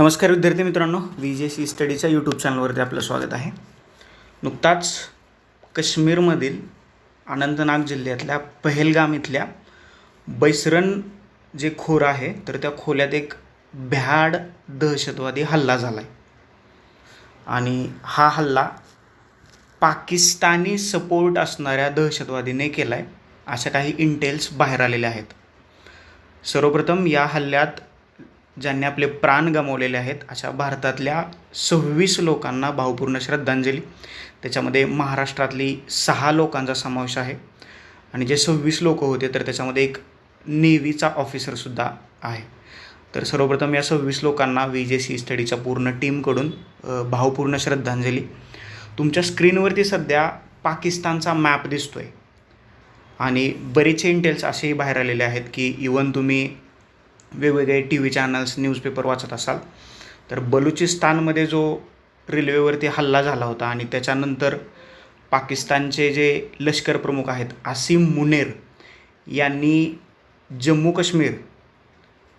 नमस्कार विद्यार्थी मित्रांनो व्ही जे सी स्टडीच्या यूट्यूब चॅनलवरती आपलं स्वागत आहे. नुकताच काश्मीरमधील अनंतनाग जिल्ह्यातल्या पहेलगाम इथल्या बैसरन जे खोर आहे तर त्या खोल्यात एक भ्याड दहशतवादी हल्ला झाला आहे आणि हा हल्ला पाकिस्तानी सपोर्ट असणाऱ्या दहशतवादीने केला आहे अशा काही इंटेल्स बाहेर आलेल्या आहेत. सर्वप्रथम या हल्ल्यात ज्यांनी आपले प्राण गमावलेले आहेत अशा भारतातल्या सव्वीस लोकांना भावपूर्ण श्रद्धांजली. त्याच्यामध्ये महाराष्ट्रातली सहा लोकांचा समावेश आहे. आणि जे सव्वीस लोक होते तर त्याच्यामध्ये एक नेव्हीचा ऑफिसरसुद्धा आहे. तर सर्वप्रथम या सव्वीस लोकांना व्ही जे सी स्टडीच्या पूर्ण टीमकडून भावपूर्ण श्रद्धांजली. तुमच्या स्क्रीनवरती सध्या पाकिस्तानचा मॅप दिसतो आहे आणि बरेचसे इंटेल्स असेही बाहेर आलेले आहेत की इवन तुम्ही वेगवेगळे टी व्ही चॅनल्स न्यूजपेपर वाचत असाल तर बलुचिस्तानमध्ये जो रेल्वेवरती हल्ला झाला होता आणि त्याच्यानंतर पाकिस्तानचे जे लष्कर प्रमुख आहेत आसिम मुनेर यांनी जम्मू काश्मीर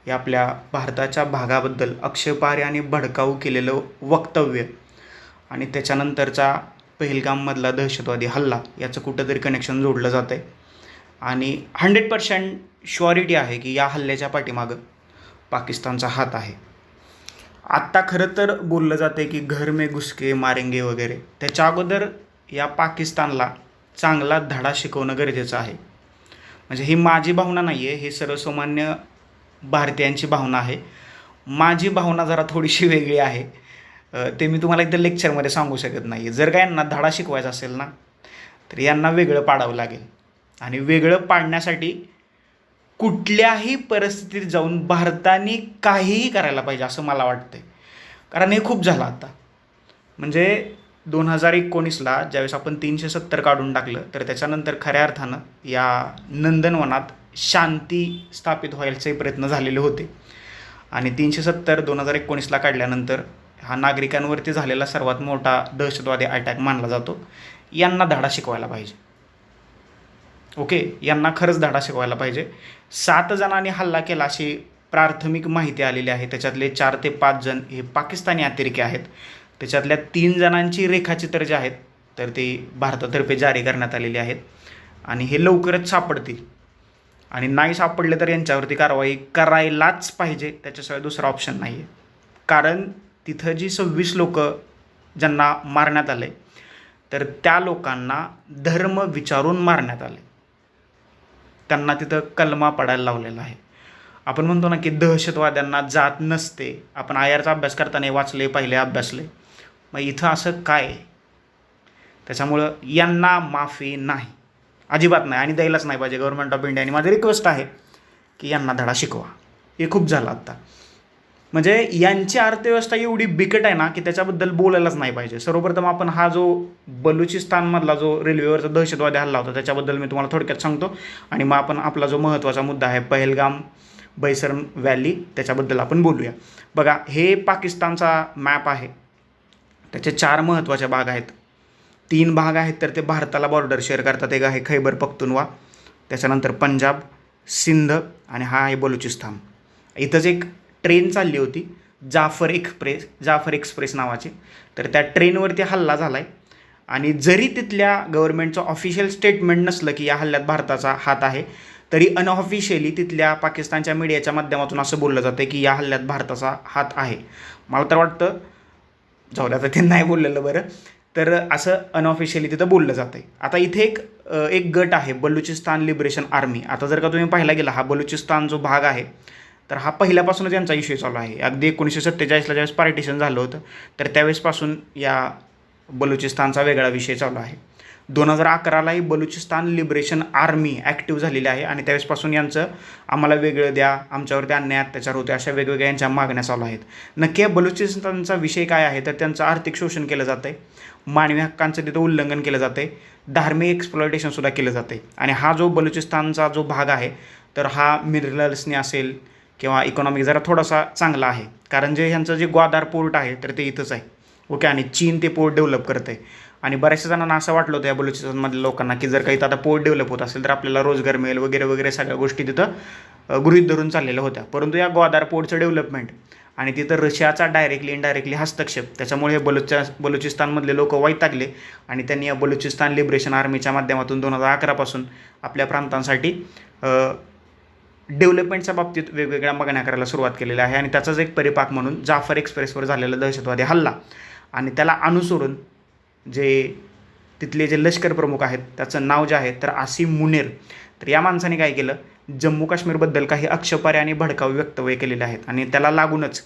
या आपल्या भारताच्या भागाबद्दल अक्षपार्य आणि भडकाऊ केलेलं वक्तव्य आणि त्याच्यानंतरचा पहिलगाममधला दहशतवादी हल्ला याचं कुठंतरी कनेक्शन जोडलं जातं आहे आणि हंड्रेड पर्सेंट शुअरिटी आहे की या हल्ल्याच्या पाठीमागं पाकिस्तानचा हात आहे. आत्ता खरं तर बोललं जातं की घर मे घुसके मारेंगे वगैरे. त्याच्या अगोदर या पाकिस्तानला चांगला धडा शिकवणं गरजेचं आहे. म्हणजे ही माझी भावना नाही आहे हे सर्वसामान्य भारतीयांची भावना आहे. माझी भावना जरा थोडीशी वेगळी आहे. ते मी तुम्हाला इथं लेक्चरमध्ये सांगू शकत नाही आहे जर का यांना धडा शिकवायचा असेल ना तर यांना वेगळं पाडावं लागेल. आणि वेगळं पाडण्यासाठी कुठल्याही परिस्थितीत जाऊन भारताने काहीही करायला पाहिजे असं मला वाटतंय. कारण हे खूप झालं आता. म्हणजे दोन हजार एकोणीसला ज्यावेळेस आपण तीनशे सत्तर काढून टाकलं तर त्याच्यानंतर खऱ्या अर्थानं या नंदनवनात शांती स्थापित व्हायचे प्रयत्न झालेले होते. आणि तीनशे सत्तर दोन हजार एकोणीसला काढल्यानंतर हा नागरिकांवरती झालेला सर्वात मोठा दहशतवादी अटॅक मानला जातो. यांना धडा शिकवायला पाहिजे. ओके? यांना खरंच धडा शिकवायला पाहिजे. सात जणांनी हल्ला केला अशी प्राथमिक माहिती आलेली आहे. त्याच्यातले चार ते पाच जण हे पाकिस्तानी अतिरेकी आहेत. त्याच्यातल्या तीन जणांची रेखाचित्र जे आहेत तर ते भारतातर्फे जारी करण्यात आलेली आहेत. आणि हे लवकरच सापडतील. आणि नाही सापडले तर यांच्यावरती कारवाई करायलाच पाहिजे. त्याच्याशिवाय दुसरा ऑप्शन नाही आहे कारण तिथं जी सव्वीस लोक ज्यांना मारण्यात आले तर त्या लोकांना धर्म विचारून मारण्यात आले. त्यांना तिथं कलमा पडायला लावलेला आहे. आपण म्हणतो ना की दहशतवाद्यांना जात नसते. आपण आय आरचा अभ्यास करताना वाचले पाहिले अभ्यासले. मग इथं असं काय? आहे त्याच्यामुळं यांना माफी नाही. अजिबात नाही आणि द्यायलाच नाही पाहिजे. गव्हर्नमेंट ऑफ इंडियाने माझी रिक्वेस्ट आहे की यांना धडा शिकवा. हे खूप झालं आत्ता. म्हणजे यांची अर्थव्यवस्था एवढी बिकट आहे ना की त्याच्याबद्दल बोलायलाच नाही पाहिजे. सर्वप्रथम आपण हा जो बलुचिस्तानमधला जो रेल्वेवरचा दहशतवादी हल्ला होता त्याच्याबद्दल मी तुम्हाला थोडक्यात सांगतो. आणि मग आपण आपला जो महत्त्वाचा मुद्दा आहे पहलगाम बैसरन व्हॅली त्याच्याबद्दल आपण बोलूया. बघा हे पाकिस्तानचा मॅप आहे. त्याचे चार महत्त्वाचे भाग आहेत. तीन भाग आहेत तर ते भारताला बॉर्डर शेअर करतात. एक आहे खैबर पख्तुनवा त्याच्यानंतर पंजाब सिंध आणि हा आहे बलुचिस्तान. इथंच एक ट्रेन चालली होती जाफर एक्सप्रेस जाफर एक्सप्रेस नावाची. तर त्या ट्रेनवरती हल्ला झाला आहे आणि जरी तिथल्या गव्हर्नमेंटचं ऑफिशियल स्टेटमेंट नसलं की या हल्ल्यात भारताचा हात आहे तरी अनऑफिशियली तिथल्या पाकिस्तानच्या मीडियाच्या माध्यमातून असं बोललं जातं की या हल्ल्यात भारताचा हात आहे. मला तर वाटतं जाऊ द्या ते नाही बोललेलं बरं तर असं अनऑफिशियली तिथं बोललं जातं आहे आता इथे एक एक गट आहे बलुचिस्तान लिबरेशन आर्मी. आता जर का तुम्ही पाहायला गेला हा बलुचिस्तान जो भाग आहे तर हा पहिल्यापासूनच यांचा इश्यू चालू आहे. अगदी एकोणीसशे सत्तेचाळीसला ज्यावेळेस पार्टिशन झालं होतं तर त्यावेळेसपासून या बलुचिस्तानचा वेगळा विषय चालू आहे. दोन हजार अकरालाही बलुचिस्तान लिबरेशन आर्मी ॲक्टिव्ह झालेली आहे आणि त्यावेळेसपासून यांचं आम्हाला वेगळं द्या आमच्यावरती अन्याय अत्याचार होते अशा वेगवेगळ्या यांच्या मागण्या चालू आहेत. नक्की या बलुचिस्तानचा विषय काय आहे? तर त्यांचं आर्थिक शोषण केलं जातं आहे मानवी हक्कांचं तिथं उल्लंघन केलं जातं आहे धार्मिक एक्सप्लॉयटेशनसुद्धा केलं जातं आहे आणि हा जो बलुचिस्तानचा जो भाग आहे तर हा मिनरल्सने असेल किंवा इकॉनॉमिक जरा थोडासा चांगला आहे. कारण जे ह्यांचं जे ग्वादार पोर्ट आहे तर ते इथंच आहे. ओके आणि चीन ते पोर्ट डेव्हलप करत आहे आणि बऱ्याचशा जणांना असं वाटलं होतं या बलुचिस्तानमधल्या लोकांना की जर काही आता पोर्ट डेव्हलप होत असेल तर आपल्याला रोजगार मिळेल वगैरे वगैरे सगळ्या गोष्टी तिथं गृहित गृहीत धरून चाललेल्या होत्या. परंतु या ग्वादार पोर्टचं डेव्हलपमेंट आणि तिथं रशियाचा डायरेक्टली इनडायरेक्टली हस्तक्षेप त्याच्यामुळे हे बलुचा बलुचिस्तानमधले लोक वैतागले आणि त्यांनी या बलुचिस्तान लिबरेशन आर्मीच्या माध्यमातून दोन हजार अकरापासून आपल्या प्रांतांसाठी डेव्हलपमेंटच्या बाबतीत वेगवेगळ्या मागण्या करायला सुरुवात केलेली आहे आणि त्याचाच एक परिपाक म्हणून जाफर एक्सप्रेसवर झालेला दहशतवादी हल्ला. आणि त्याला अनुसरून जे तिथले जे लष्कर प्रमुख आहेत त्याचं नाव जे आहे तर आसिम मुनेर. तर या माणसाने काय केलं? जम्मू काश्मीरबद्दल काही अक्षपारे आणि भडकाऊ वक्तव्य केलेले आहेत. आणि त्याला लागूनच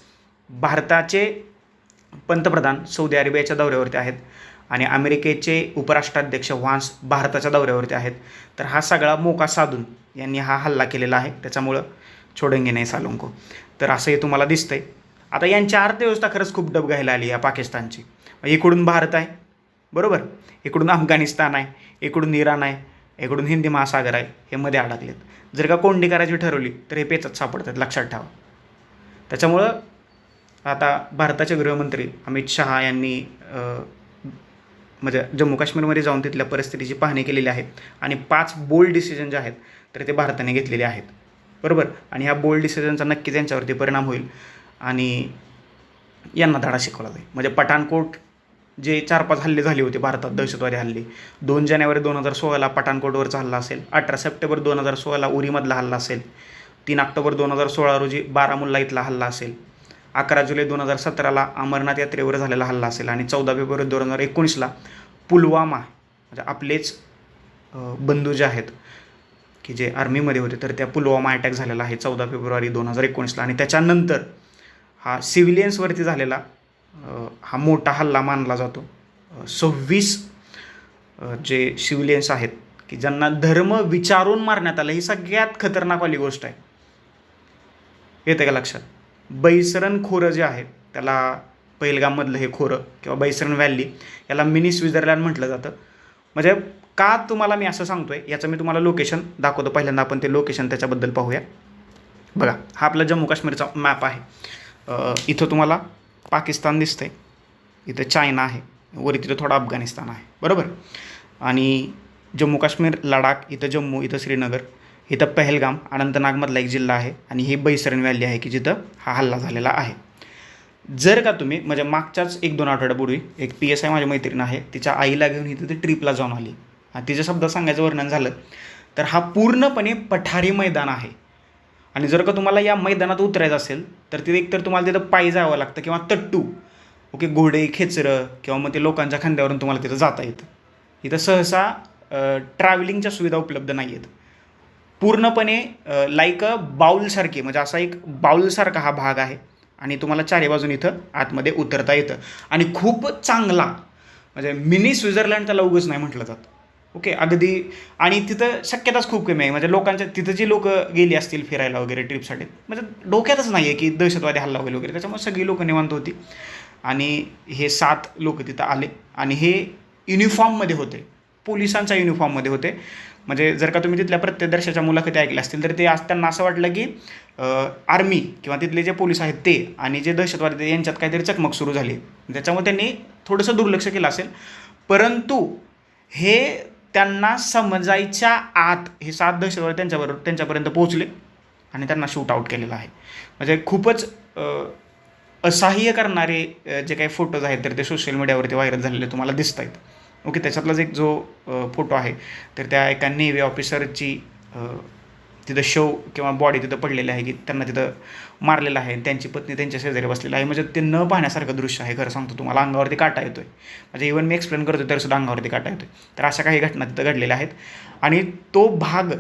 भारताचे पंतप्रधान सौदी अरेबियाच्या दौऱ्यावरती आहेत आणि अमेरिकेचे उपराष्ट्राध्यक्ष व्हान्स भारताच्या दौऱ्यावरती आहेत. तर हा सगळा मोका साधून यांनी हा हल्ला केलेला आहे. त्याच्यामुळं छोडंगे नाही सालोंको. तर असं हे तुम्हाला दिसतंय. आता यांची अर्थव्यवस्था खरंच खूप डबघायला आली आहे पाकिस्तानची. इकडून भारत आहे. बरोबर? इकडून अफगाणिस्तान आहे. इकडून इराण आहे. इकडून हिंदी महासागर आहे. हे मध्ये अडकलेत. जर का कोंडी करायची ठरवली तर हे पेचत सापडतात लक्षात ठेवा. त्याच्यामुळं आता भारताचे गृहमंत्री अमित शहा यांनी म्हणजे जम्मू काश्मीरमध्ये जाऊन तिथल्या परिस्थितीची पाहणी केलेली आहे. आणि पाच बोल्ड डिसिजन जे आहेत तर ते भारताने घेतलेले आहेत. बरोबर? आणि ह्या बोल्ड डिसिजनचा नक्कीच यांच्यावरती परिणाम होईल. आणि यांना धडा शिकवला जाईल. म्हणजे पठाणकोट जे चार पाच हल्ले झाले होते भारतात दहशतवादी हल्ले. दोन जानेवारी दोन हजार सोळाला पठाणकोटवरचा हल्ला असेल. अठरा सप्टेंबर दोन हजार सोळाला उरीमधला हल्ला असेल. तीन ऑक्टोबर दोन हजार सोळा रोजी बारामुल्ला इथला हल्ला असेल. अकरा जुलै दोन हजार सतराला अमरनाथ यात्रेवर झालेला हल्ला असेल आणि चौदा फेब्रुवारी दोन हजार एकोणीसला पुलवामा म्हणजे आपलेच बंधू जे आहेत की जे आर्मीमध्ये होते तर त्या पुलवामा अटॅक झालेला आहे चौदा फेब्रुवारी दोन हजार एकोणीसला. आणि त्याच्यानंतर हा सिव्हिलियन्सवरती झालेला हा मोठा हल्ला मानला जातो. सव्वीस जे सिव्हिलियन्स आहेत की ज्यांना धर्म विचारून मारण्यात आलं ही सगळ्यात खतरनाक वाली गोष्ट आहे. येते का लक्षात? बैसरन खोरं जे आहे त्याला पहिलगाममधलं हे खोरं किंवा बैसरन व्हॅली याला मिनी स्वित्झरलँड म्हटलं जातं. म्हणजे का तुम्हाला मी असं सांगतोय याचं मी तुम्हाला लोकेशन दाखवतो पहिल्यांदा आपण ते लोकेशन त्याच्याबद्दल पाहूया. बघा हा आपला जम्मू काश्मीरचा मॅप आहे. इथं तुम्हाला पाकिस्तान दिसतंय. इथं चायना आहे. वर तिथं थोडा अफगाणिस्तान आहे. बरोबर? आणि जम्मू काश्मीर लडाख इथं जम्मू इथं श्रीनगर. इथं पहलगाम अनंतनागमधला एक जिल्हा आहे आणि ही बैसरन व्हॅली आहे की जिथं हा हल्ला झालेला आहे. जर का तुम्ही म्हणजे मागच्याच एक दोन आठवड्यापूर्वी एक पी एस आय माझ्या मैत्रीण आहे तिच्या आईला घेऊन इथं ती ट्रिपला जाऊन आली. आणि तिच्या शब्दात सांगायचं वर्णन झालं तर हा पूर्णपणे पठारी मैदान आहे. आणि जर का तुम्हाला या मैदानात उतरायचं असेल तर तिथे एकतर तुम्हाला तिथं पायी जावं लागतं किंवा तट्टू ओके घोडे खेचरं किंवा मग ते लोकांच्या खांद्यावरून तुम्हाला तिथं जाता येतं. इथं सहसा ट्रॅव्हलिंगच्या सुविधा उपलब्ध नाही आहेत पूर्णपणे लाईक अ बाऊलसारखी म्हणजे असा एक बाऊलसारखा हा भाग आहे. आणि तुम्हाला चारी बाजून इथं आतमध्ये उतरता येतं. आणि खूप चांगला म्हणजे मिनी स्वित्झर्लंड त्याला उगच नाही म्हटलं जातं. ओके अगदी आणि तिथं शक्यताच खूप कमी आहे. म्हणजे लोकांच्या तिथं जी लोक गेली असतील फिरायला वगैरे ट्रिपसाठी म्हणजे डोक्यातच नाही आहे की दहशतवादी हल्ला होईल वगैरे. त्याच्यामुळे सगळी लोकं निवांत होती. आणि हे सात लोक तिथं आले. आणि हे युनिफॉर्ममध्ये होते. पोलिसांच्या युनिफॉर्ममध्ये होते. म्हणजे जर का तुम्ही तिथल्या प्रत्येक मुलाखती ऐकल्या असतील तर ते आज त्यांना असं वाटलं की आर्मी किंवा तिथले जे पोलीस आहेत ते आणि जे दहशतवादी यांच्यात काहीतरी चकमक सुरू झाली. त्याच्यामुळे त्यांनी थोडंसं दुर्लक्ष केलं असेल. परंतु हे त्यांना समजायच्या आत हे सात दहशतवादी त्यांच्याबरोबर त्यांच्यापर्यंत पोहोचले आणि त्यांना शूट आऊट केलेलं आहे. म्हणजे खूपच असहाय्य करणारे जे काही फोटोज आहेत तर ते सोशल मीडियावरती व्हायरल झालेले तुम्हाला दिसत आहेत ओके त्याच्यातलाच एक जो फोटो आहे तर त्या एका नेव्ही ऑफिसरची तिथं शव किंवा बॉडी तिथं पडलेली आहे की त्यांना तिथं मारलेलं आहे त्यांची पत्नी त्यांच्या शेजारी बसलेली आहे. म्हणजे ते न पाहण्यासारखं दृश्य आहे खरं सांगतो तुम्हाला अंगावरती काटा येतो आहे म्हणजे इव्हन मी एक्सप्लेन करतो तर सुद्धा अंगावरती काटा येतो आहे तर अशा काही घटना तिथं घडलेल्या आहेत. आणि तो भाग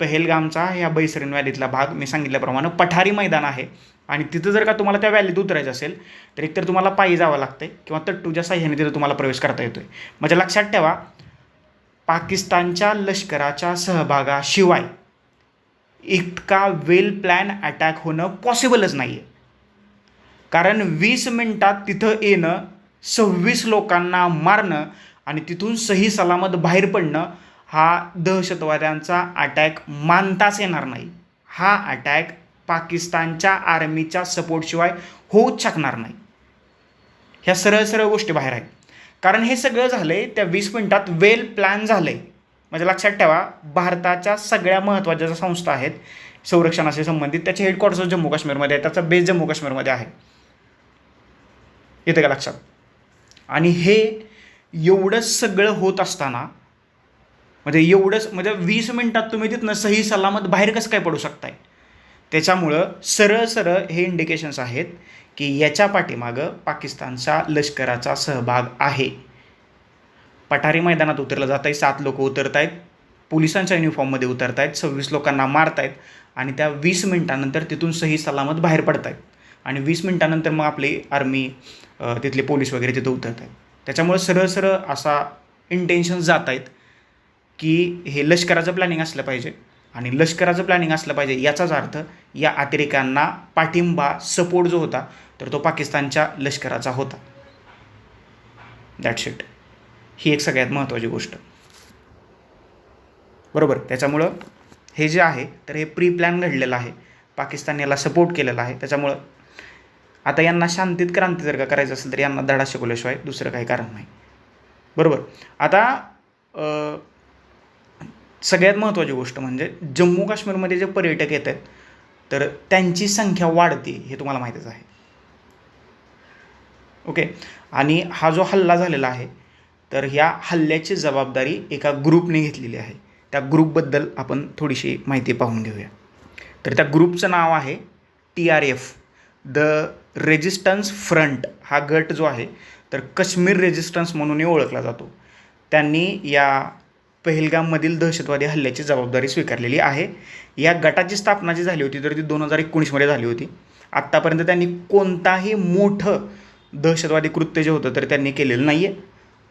पहेलगामचा ह्या बैसरीन व्हॅलीतला भाग मी सांगितल्याप्रमाणे पठारी मैदान आहे. आणि तिथं जर का तुम्हाला त्या व्हॅलीत उतरायचं असेल तर एकतर तुम्हाला पायी जावं लागतं किंवा तट्टूच्या साह्याने तिथं तुम्हाला प्रवेश करता येतो आहे म्हणजे लक्षात ठेवा पाकिस्तानच्या लष्कराच्या सहभागाशिवाय इतका वेल प्लॅन अटॅक होणं पॉसिबलच नाही आहे कारण वीस मिनटात तिथं येणं सव्वीस लोकांना मारणं आणि तिथून सही सलामत बाहेर पडणं हा दहशतवाद्यांचा अटॅक मानताच येणार नाही. हा अटॅक पाकिस्तानच्या आर्मीच्या सपोर्टशिवाय होऊच शकणार नाही. ह्या सरळ सरळ गोष्टी बाहेर आहेत. कारण हे सगळं झालं आहे त्या वीस मिनटात वेल प्लॅन झालं आहे म्हणजे लक्षात ठेवा भारताच्या सगळ्या महत्त्वाच्या ज्या संस्था आहेत संरक्षणाशी संबंधित त्याचे हेडक्वार्टर्स जम्मू काश्मीरमध्ये आहे त्याचा बेस जम्मू काश्मीरमध्ये आहे. येतं का लक्षात? आणि हे एवढं सगळं होत असताना म्हणजे एवढंच म्हणजे वीस मिनटात तुम्ही तिथनं सही सलामत बाहेर कसं काय पडू शकताय? त्याच्यामुळं सरळ सरळ हे इंडिकेशन्स आहेत की याच्या पाठीमागं पाकिस्तानच्या लष्कराचा सहभाग आहे. पठारी मैदानात उतरलं जात आहे सात लोक उतरत आहेत पोलिसांच्या युनिफॉर्ममध्ये उतरत आहेत सव्वीस लोकांना मारत आहेत आणि त्या वीस मिनटानंतर तिथून सही सलामत बाहेर पडत आहेत आणि वीस मिनटानंतर मग आपली आर्मी तिथले पोलीस वगैरे तिथं उतरत आहेत त्याच्यामुळं सरळ सरळ असा इंटेन्शन जात आहेत की हे लष्कराचं प्लॅनिंग असलं पाहिजे. आणि लष्कराचं प्लॅनिंग असलं पाहिजे याचाच अर्थ या अतिरेक्यांना पाठिंबा सपोर्ट जो होता तर तो पाकिस्तानच्या लष्कराचा होता. दॅट्स इट ही एक सगळ्यात महत्त्वाची गोष्ट. बरोबर? त्याच्यामुळं हे जे आहे तर हे प्री प्लॅन घडलेलं आहे. पाकिस्तान याला सपोर्ट केलेला आहे. त्याच्यामुळं आता यांना शांतीत क्रांती जर का करायचं असेल तर यांना धडा शिकवल्याशिवाय दुसरं काही कारण नाही. बरोबर? आता सगळ्यात महत्त्वाची गोष्ट म्हणजे जम्मू काश्मीरमध्ये जे पर्यटक येत आहेत तर त्यांची संख्या वाढते हे तुम्हाला माहीतच आहे. ओके? आणि हा जो हल्ला झालेला आहे तर ह्या हल्ल्याची जबाबदारी एका ग्रुपने घेतलेली आहे. त्या ग्रुपबद्दल आपण थोडीशी माहिती पाहून घेऊया. तर त्या ग्रुपचं नाव आहे T R F the resistance front. हा गट जो आहे तर काश्मीर रेजिस्टन्स म्हणूनही ओळखला जातो. त्यांनी या पहलगाममधील दहशतवादी हल्ल्याची जबाबदारी स्वीकारलेली आहे. या गटाची स्थापना जी झाली होती तर ती दोन हजार एकोणीसमध्ये झाली होती. आत्तापर्यंत त्यांनी कोणताही मोठं दहशतवादी कृत्य जे होतं तर त्यांनी केलेलं नाही आहे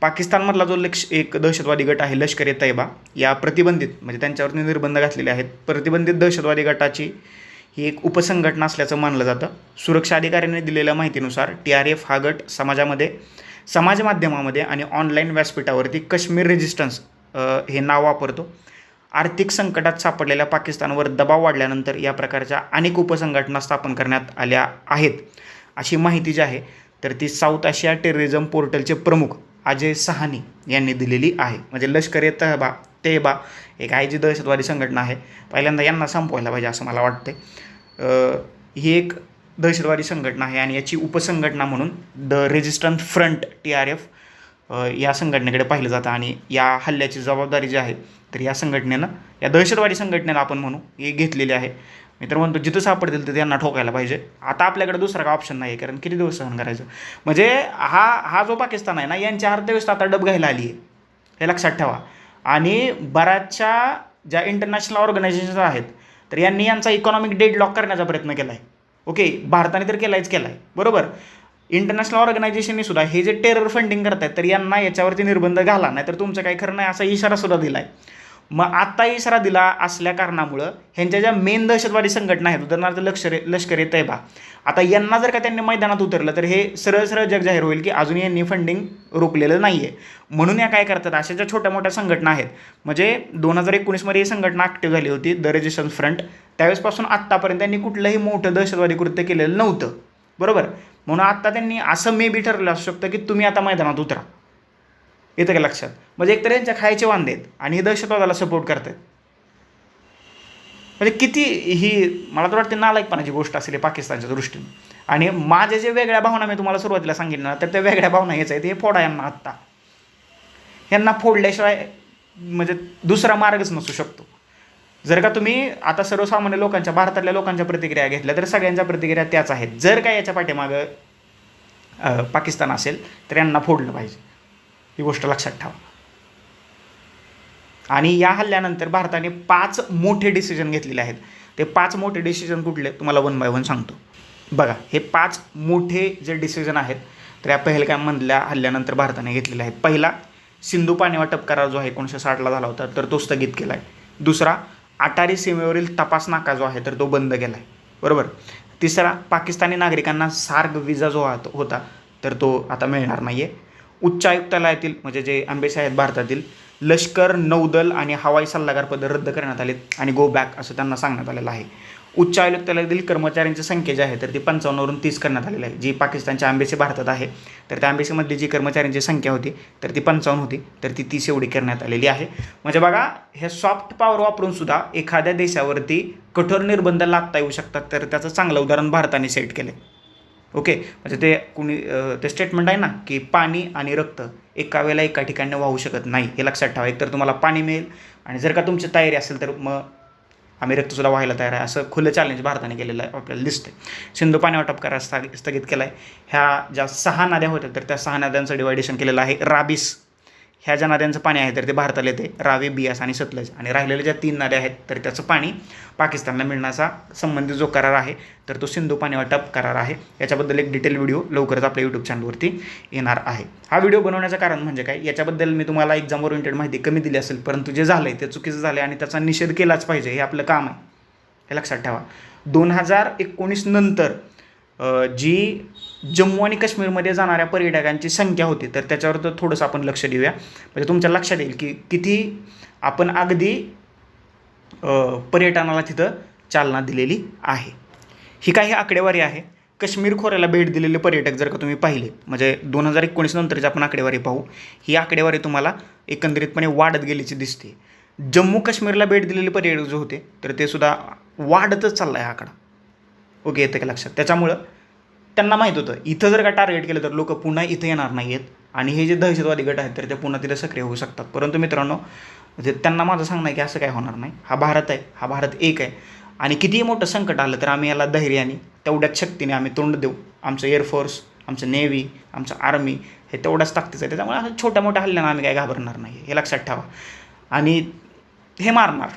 पाकिस्तानमधला जो लक्ष एक दहशतवादी गट आहे लष्कर ए तैबा या प्रतिबंधित म्हणजे त्यांच्यावरती निर्बंध घातलेले आहेत. प्रतिबंधित दहशतवादी गटाची ही एक उपसंघटना असल्याचं मानलं जातं. सुरक्षा अधिकाऱ्यांनी दिलेल्या माहितीनुसार टी आर एफ हा गट समाजामध्ये समाज माध्यमामध्ये आणि ऑनलाईन व्यासपीठावरती काश्मीर रेजिस्टन्स हे नाव वापरतो. आर्थिक संकटात सापडलेल्या पाकिस्तानवर दबाव वाढल्यानंतर या प्रकारच्या अनेक उपसंघटना स्थापन करण्यात आल्या आहेत. अशी माहिती जी आहे तर ती साऊथ आशिया टेररिझम पोर्टलचे प्रमुख अजय सहानी यांनी दिलेली आहे. म्हणजे लष्कर ए तहबा तेहबा एक आहे जी दहशतवादी संघटना आहे. पहिल्यांदा यांना संपवायला पाहिजे असं मला वाटते ही एक दहशतवादी संघटना आहे आणि याची उपसंघटना म्हणून the resistance front T R F या संघटनेकडे पाहिलं जातं आणि या हल्ल्याची जबाबदारी जी आहे तर या संघटनेनं या दहशतवादी संघटनेला आपण म्हणू हे घेतलेली आहे. मी तर म्हणतो जिथं सापडतील तिथे यांना ठोकायला पाहिजे. आता आपल्याकडे दुसरा का ऑप्शन नाही आहे कारण किती दिवस सहन करायचं? म्हणजे हा हा जो पाकिस्तान आहे ना यांची अर्थव्यवस्था आता डब घ्यायला आली आहे हे लक्षात ठेवा. आणि बऱ्याचशा ज्या इंटरनॅशनल ऑर्गनायझेशन्स आहेत तर यांनी यांचा इकॉनॉमिक डेड लॉक करण्याचा प्रयत्न केला आहे ओके भारताने तर केलायच केला आहे बरोबर? इंटरनॅशनल ऑर्गनायझेशनने सुद्धा हे जे टेरर फंडिंग करतायत तर यांना याच्यावरती निर्बंध घाला नाही तर तुमचं काही खरं नाही असा इशारा सुद्धा दिला आहे मग आत्ता इशारा दिला असल्या कारणामुळं ह्यांच्या ज्या मेन दहशतवादी संघटना आहेत उदाहरणार्थ लष्कर लष्कर ए तैबा आता यांना जर का त्यांनी मैदानात उतरलं तर हे सरळ सरळ जग जाहीर होईल की अजून यांनी फंडिंग रोखलेलं नाही आहे म्हणून या काय करतात अशा ज्या छोट्या मोठ्या संघटना आहेत म्हणजे दोन हजार एकोणीसमध्ये ही संघटना ॲक्टिव्ह झाली होती द रेजिस्टन्स फ्रंट त्यावेळेसपासून आत्तापर्यंत त्यांनी कुठलंही मोठं दहशतवादी कृत्य केलेलं नव्हतं. बरोबर? म्हणून आत्ता त्यांनी असं मे बी ठरलं असू शकतं की तुम्ही आता मैदानात उतरा. येतं का लक्षात? म्हणजे एकतर यांच्या खायचे वांदे आहेत आणि हे दहशतवादाला सपोर्ट करतात म्हणजे किती ही मला तर वाटते नालायकपणाची गोष्ट असेल पाकिस्तानच्या दृष्टीने. आणि माझ्या जे वेगळ्या भावना मी तुम्हाला सुरुवातीला सांगितलं ना तर त्या वेगळ्या भावना हेच आहेत. हे फोडा यांना आत्ता. यांना फोडल्याशिवाय म्हणजे दुसरा मार्गच नसू शकतो. जर का तुम्ही आता सर्वसामान्य लोकांच्या भारतातल्या लोकांच्या प्रतिक्रिया घेतल्या तर सगळ्यांच्या प्रतिक्रिया त्याच आहेत. जर का याच्या पाठीमागं पाकिस्तान असेल तर यांना फोडलं पाहिजे. ही गोष्ट लक्षात ठेवा. आणि या हल्ल्यानंतर भारताने पाच मोठे डिसिजन घेतलेले आहेत. ते पाच मोठे डिसिजन कुठले तुम्हाला वन बाय वन सांगतो. बघा हे पाच मोठे जे डिसिजन आहेत तर या पहलगाममधल्या हल्ल्यानंतर भारताने घेतलेले आहेत. पहिला सिंधू पाणी वाटप करार जो आहे एकोणीसशे साठला झाला होता तर तो स्थगित केला आहे दुसरा अटारी सीमेवरील तपास नाका जो आहे तर तो बंद केला आहे बरोबर? तिसरा पाकिस्तानी नागरिकांना सार्ग विजा जो हा- होता तर तो आता मिळणार नाही आहे उच्चायुक्तालयातील म्हणजे जे आंबेसे आहेत भारतातील लष्कर नौदल आणि हवाई सल्लागार पद रद्द करण्यात आलेत आणि गो बॅक असं त्यांना सांगण्यात आलेलं आहे. उच्च आयुक्तालयातील कर्मचाऱ्यांची संख्या जी आहे तर ती पंचावन्नवरून तीस करण्यात आलेली आहे. जी पाकिस्तानच्या आंबेसी भारतात आहे तर त्या आंबेसीमधली जी कर्मचाऱ्यांची संख्या होती तर ती पंचावन्न होती तर ती तीस एवढी करण्यात आलेली आहे. म्हणजे बघा हे सॉफ्ट पॉवर वापरून सुद्धा एखाद्या देशावरती कठोर निर्बंध लादता येऊ शकतात तर त्याचं चांगलं उदाहरण भारताने सेट केलं ओके? म्हणजे ते कुणी ते स्टेटमेंट आहे ना की पाणी आणि रक्त एका वेळेला एका ठिकाणी वाहू शकत नाही हे लक्षात ठेवा. एकतर तुम्हाला पाणी मिळेल आणि जर का तुमची तयारी असेल तर मग आम्ही रक्तसुद्धा व्हायला तयार आहे. असं खुलं चॅलेंज भारताने केलेलं आहे आपल्याला दिसतं सिंधू पाणी वाटप करा स्थगित स्थगित केलं आहे ह्या ज्या सहा नद्या होत्या तर त्या सहा नद्यांचं डिवायडेशन केलेलं आहे. राबीस ह्या ज्या नद्यांचं पाणी आहे तर ते भारताला येते. रावे बियास आणि सतलज. आणि राहिलेल्या ज्या तीन नद्या आहेत तर त्याचं पाणी पाकिस्तानला मिळण्याचा संबंधित जो करार आहे तर तो सिंधू पाणी वाटप करार आहे. याच्याबद्दल एक डिटेल व्हिडिओ लवकरच आपल्या यूट्यूब चॅनलवरती येणार आहे. हा व्हिडिओ बनवण्याचं कारण म्हणजे काय? याच्याबद्दल मी तुम्हाला एक्झाम ओरिएंटेड माहिती कमी दिली असेल परंतु जे झालं आहे ते चुकीचं झालं आहे आणि त्याचा निषेध केलाच पाहिजे हे आपलं काम आहे. हे लक्षात ठेवा. दोन हजार एकोणीस नंतर जी जम्मू आणि काश्मीरमध्ये जाणाऱ्या पर्यटकांची संख्या होती. तर त्याच्यावर तर थोडंसं आपण लक्ष देऊया. म्हणजे तुमच्या लक्षात येईल की किती आपण अगदी पर्यटनाला तिथं चालना दिलेली आहे. ही काही आकडेवारी आहे. काश्मीर खोऱ्याला भेट दिलेले पर्यटक जर का तुम्ही पाहिले म्हणजे दोन हजार एकोणीस नंतरची आपण आकडेवारी पाहू ही आकडेवारी तुम्हाला एकंदरीतपणे वाढत गेल्याची दिसते. जम्मू काश्मीरला भेट दिलेले पर्यटक जे होते तर ते सुद्धा वाढतच चालला आहे हा आकडा. ओके येतं का लक्षात? त्याच्यामुळं त्यांना माहीत होतं. इथं जर का टार्गेट केलं तर लोक पुन्हा इथं येणार नाही आहेत आणि हे जे दहशतवादी गट आहेत तर ते पुन्हा तिथे सक्रिय होऊ शकतात. परंतु मित्रांनो म्हणजे त्यांना माझं सांगणं आहे की असं काय होणार नाही. हा भारत आहे. हा भारत एक आहे. आणि कितीही मोठं संकट आलं तर आम्ही याला धैर्याने तेवढ्याच शक्तीने आम्ही तोंड देऊ. आमचं एअरफोर्स आमचं नेव्ही आमचं आर्मी हे तेवढ्याच ताकदीचं आहे. त्याच्यामुळे असं छोट्या मोठ्या हल्ल्यानं आम्ही काय घाबरणार नाही हे लक्षात ठेवा. आणि हे मारणार.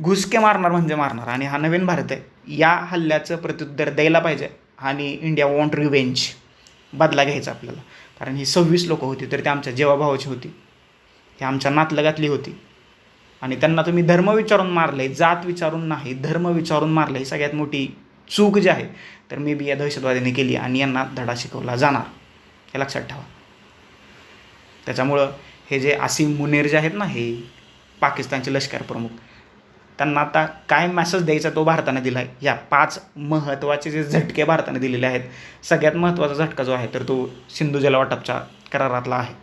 घुसके मारणार म्हणजे मारणार. आणि हा नवीन भारत आहे. या हल्ल्याचं प्रत्युत्तर द्यायला पाहिजे. आणि इंडिया वॉन्ट रिव्हेंज बदला घ्यायचा आपल्याला. कारण ही सव्वीस लोकं होती तर ते आमच्या जेवाभावाची होती. ही आमच्या नातलगातली होती. आणि त्यांना तुम्ही धर्म विचारून मारले जात विचारून नाही धर्म विचारून मारले ही सगळ्यात मोठी चूक जी आहे तर मी बी या दहशतवाद्यांनी केली आणि यांना धडा शिकवला जाणार. हे लक्षात ठेवा. त्याच्यामुळं हे जे आसिम मुनेर जे आहेत ना हे पाकिस्तानचे लष्कर प्रमुख त्यांना आता काय मॅसेज द्यायचा तो भारताने दिला आहे या पाच महत्त्वाचे जे झटके भारताने दिलेले आहेत सगळ्यात महत्त्वाचा झटका जो आहे तर तो सिंधू जलवाटपच्या करारातला आहे.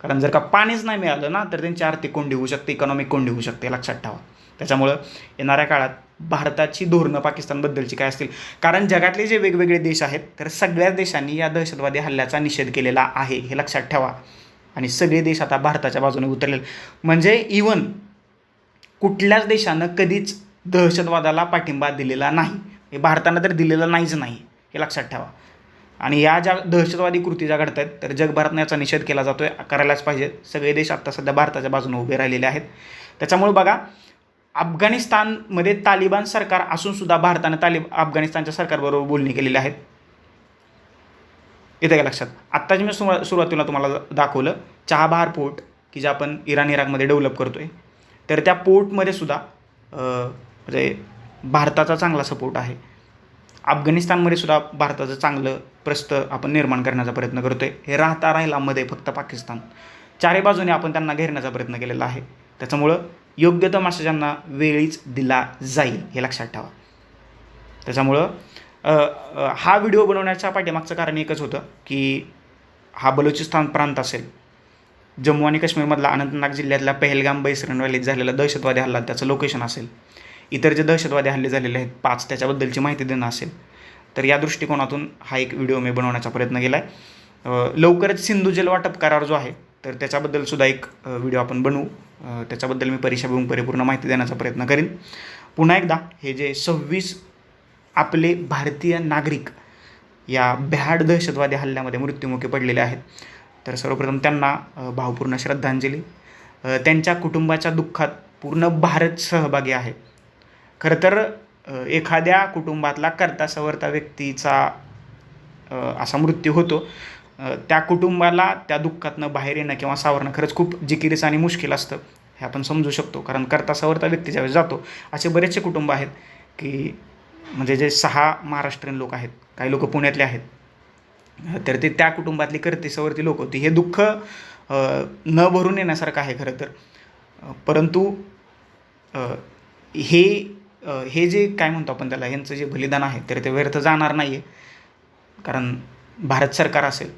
कारण जर का पाणीच नाही मिळालं ना तर त्यांची आर्थिक कोंडी होऊ शकते इकॉनॉमिक कोंडी होऊ शकते लक्षात ठेवा. त्याच्यामुळं येणाऱ्या काळात भारताची धोरणं पाकिस्तानबद्दलची काय असतील? कारण जगातले जे वेगवेगळे देश आहेत तर सगळ्या देशांनी या दहशतवादी हल्ल्याचा निषेध केलेला आहे हे लक्षात ठेवा. आणि सगळे देश आता भारताच्या बाजूने उतरले म्हणजे इवन कुठल्याच देशानं कधीच दहशतवादाला पाठिंबा दिलेला नाही. हे भारतानं तर दिलेला नाहीच नाही हे लक्षात ठेवा. आणि या ज्या दहशतवादी कृती ज्या घडत आहेत तर जगभरातनं याचा निषेध केला जातो आहे करायलाच पाहिजे. सगळे देश आत्ता सध्या भारताच्या बाजूने उभे राहिलेले आहेत. त्याच्यामुळे बघा अफगाणिस्तानमध्ये तालिबान सरकार असूनसुद्धा भारतानं तालिब अफगाणिस्तानच्या सरकारबरोबर बोलणी केलेली आहेत. येतं का लक्षात? आत्ताच मी सुरुवातीला तुम्हाला दाखवलं चहाबहार पोर्ट की जे आपण इराण इराकमध्ये डेव्हलप करतो आहे तर त्या पोर्टमध्ये सुद्धा म्हणजे भारताचा चांगला सपोर्ट आहे. अफगाणिस्तानमध्ये सुद्धा भारताचं चांगलं प्रस्त आपण निर्माण करण्याचा प्रयत्न करतो आहे हे राहता राहिलामध्ये फक्त पाकिस्तान. चारी बाजूने आपण त्यांना घेरण्याचा प्रयत्न केलेला आहे. त्याच्यामुळं योग्य तो मेसेज वेळीच दिला जाईल हे लक्षात ठेवा. त्याच्यामुळं हा व्हिडिओ बनवण्याच्या पाठीमागचं कारण एकच होतं की हा बलुचिस्तान प्रांत असेल जम्मू आणि काश्मीरमधला अनंतनाग जिल्ह्यातल्या पहलगाम बैसरण व्हॅलीत झालेला दहशतवादी हल्ला त्याचं लोकेशन असेल. इतर जे दहशतवादी हल्ले झालेले आहेत पाच त्याच्याबद्दलची माहिती देणं असेल. तर या दृष्टिकोनातून हा एक व्हिडिओ मी बनवण्याचा प्रयत्न केला आहे लवकरच सिंधू जल वाटप करार जो आहे तर त्याच्याबद्दल सुद्धा एक व्हिडिओ आपण बनवू. त्याच्याबद्दल मी परीक्षा घेऊन परिपूर्ण माहिती देण्याचा प्रयत्न करीन. पुन्हा एकदा हे जे सव्वीस आपले भारतीय नागरिक या भ्याड दहशतवादी हल्ल्यामध्ये मृत्युमुखी पडलेले आहेत तर सर्वप्रथम त्यांना भावपूर्ण श्रद्धांजली. त्यांच्या कुटुंबाच्या दुःखात पूर्ण भारत सहभागी आहे. खरं तर एखाद्या कुटुंबातला करता सवरता व्यक्तीचा असा मृत्यू होतो. त्या कुटुंबाला त्या दुःखातनं बाहेर येणं किंवा सावरणं खरंच खूप जिकिरीचं आणि मुश्किल असतं. हे आपण समजू शकतो. कारण करता सवरता व्यक्ती ज्यावेळेस जातो असे बरेचसे कुटुंब आहेत की म्हणजे जे सहा महाराष्ट्रीयन लोक आहेत काही लोक पुण्यातले आहेत तर ते त्या कुटुंबातली करते सवरती लोक होती. हे दुःख न भरून येण्यासारखं आहे खरं तर. परंतु हे हे जे काय म्हणतो आपण त्याला यांचं जे बलिदान आहे तर ते व्यर्थ जाणार नाही आहे कारण भारत सरकार असेल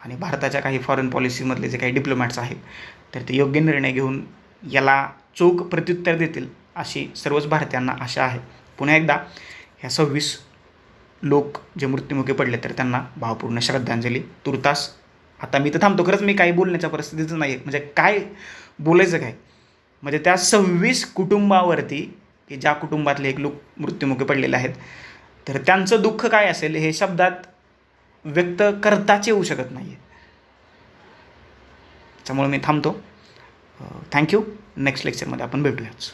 आणि भारताच्या काही फॉरेन पॉलिसीमधले जे काही डिप्लोमॅट्स आहेत तर ते योग्य निर्णय घेऊन याला चोख प्रत्युत्तर देतील अशी सर्वच भारतीयांना आशा आहे. पुन्हा एकदा ह्या सव्वीस लोक जे मृत्युमुखी पडले तर त्यांना भावपूर्ण श्रद्धांजली. तुर्तास आता मी तर थांबतो खरंच मी काही बोलण्याच्या परिस्थितीचं नाही आहे म्हणजे काय बोलायचं काय? म्हणजे त्या सव्वीस कुटुंबावरती की ज्या कुटुंबातले एक लोक मृत्युमुखी पडलेले आहेत तर त्यांचं दुःख काय असेल हे शब्दात व्यक्त करताच येऊ शकत नाही आहे त्यामुळे मी थांबतो. थँक्यू नेक्स्ट लेक्चरमध्ये आपण भेटूयाच.